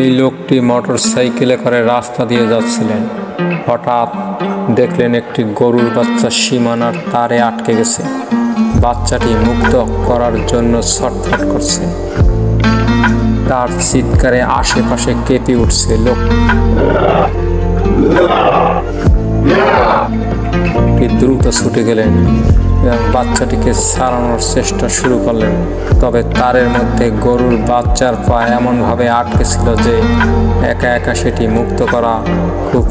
এই লোকটি মোটর সাইকেলে করে রাস্তা দিয়ে যাচ্ছিলেন। হঠাৎ দেখলেন একটি গরুর বাচ্চা সীমানার তারে আটকে গেছে। বাচ্চাটি মুক্ত করার জন্য ছটফট করছে। তার চিৎকারে আশেপাশে কেঁপে উঠছে লোক। দ্রুত ছুটে গেলেন। এবং বাচ্চাটিকে সারানোর চেষ্টা শুরু করলেন। তবে তারের মধ্যে গরুর বাচ্চার পা এমনভাবে আটকে ছিল যে একা একা সেটি মুক্ত করা খুব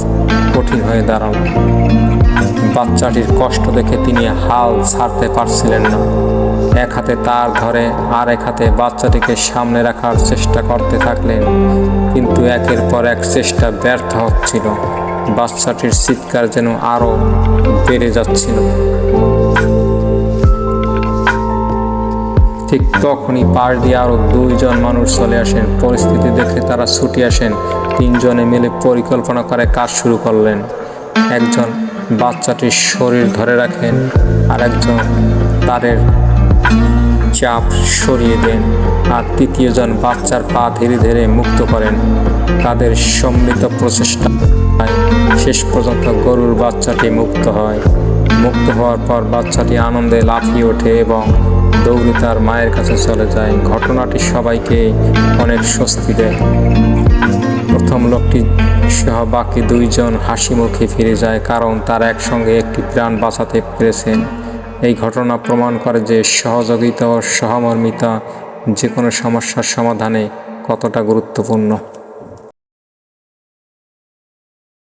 কঠিন হয়ে দাঁড়াল। বাচ্চাটির কষ্ট দেখে তিনি হাল ছাড়তে পারছিলেন না। এক হাতে তার ধরে আর এক হাতে বাচ্চাটিকে সামনে রাখার চেষ্টা করতে থাকলেন। কিন্তু একের পর এক চেষ্টা ব্যর্থ হচ্ছিল। বাচ্চাটির চিৎকার যেন আরও বেড়ে যাচ্ছিল। ঠিক তখনই পাশ দিয়ে আরও দুইজন মানুষ চলে আসেন। পরিস্থিতি দেখে তারা ছুটে আসেন। তিনজনে মিলে পরিকল্পনা করে কাজ শুরু করলেন। একজন বাচ্চাটির শরীর ধরে রাখেন আর একজন তারের চাপ সরিয়ে দেন আর তৃতীয়জন বাচ্চার পা ধীরে ধীরে মুক্ত করেন। তাদের সম্মিলিত প্রচেষ্টা শেষ পর্যন্ত গরুর বাচ্চাটি মুক্ত হয়। মুক্ত হওয়ার পর বাচ্চাটি আনন্দে লাফিয়ে ওঠে এবং দৌড়ে তার মায়ের কাছে চলে যায়। ঘটনাটি সবাইকে অনেক স্বস্তি দেয়। প্রথম লোকটি সহ বাকি দুইজন হাসি মুখে ফিরে যায় কারণ তারা একসঙ্গে একটি প্রাণ বাঁচাতে পেরেছেন। এই ঘটনা প্রমাণ করে যে সহযোগিতা ও সহমর্মিতা যে কোনো সমস্যার সমাধানে কতটা গুরুত্বপূর্ণ।